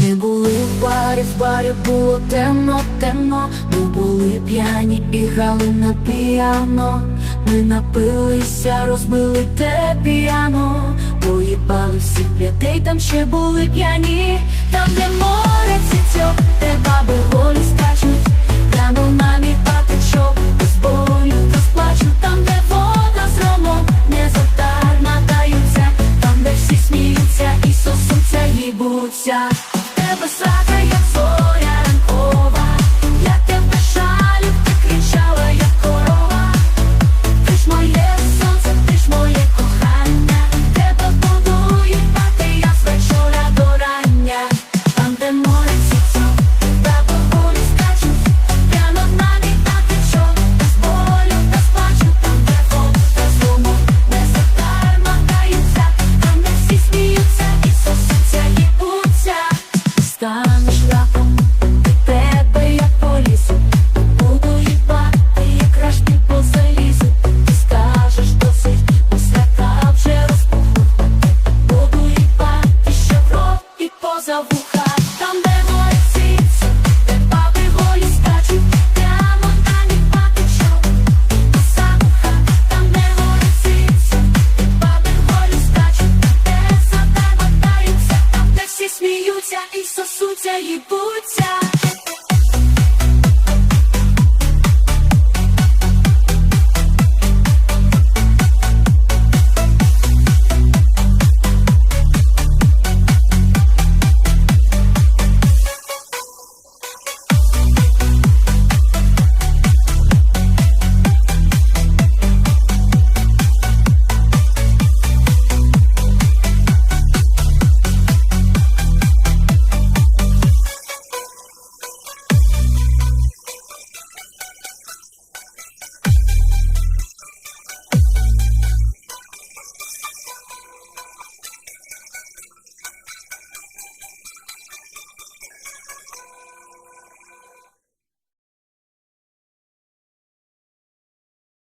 Ми були в барі, в барі було темно, темно. Ми були п'яні і грали на піано. Ми напилися, розбили те піано. Поїбали всіх людей, там ще були п'яні. Там, де море цвітьо, де баби голі скачуть. Глянув на мій патичок, без бою розплачу. Там, де вода з ромом, не задарма даються. Там, де всі сміються і сосуться, їбуться. Сміються і сосуться, їбуться.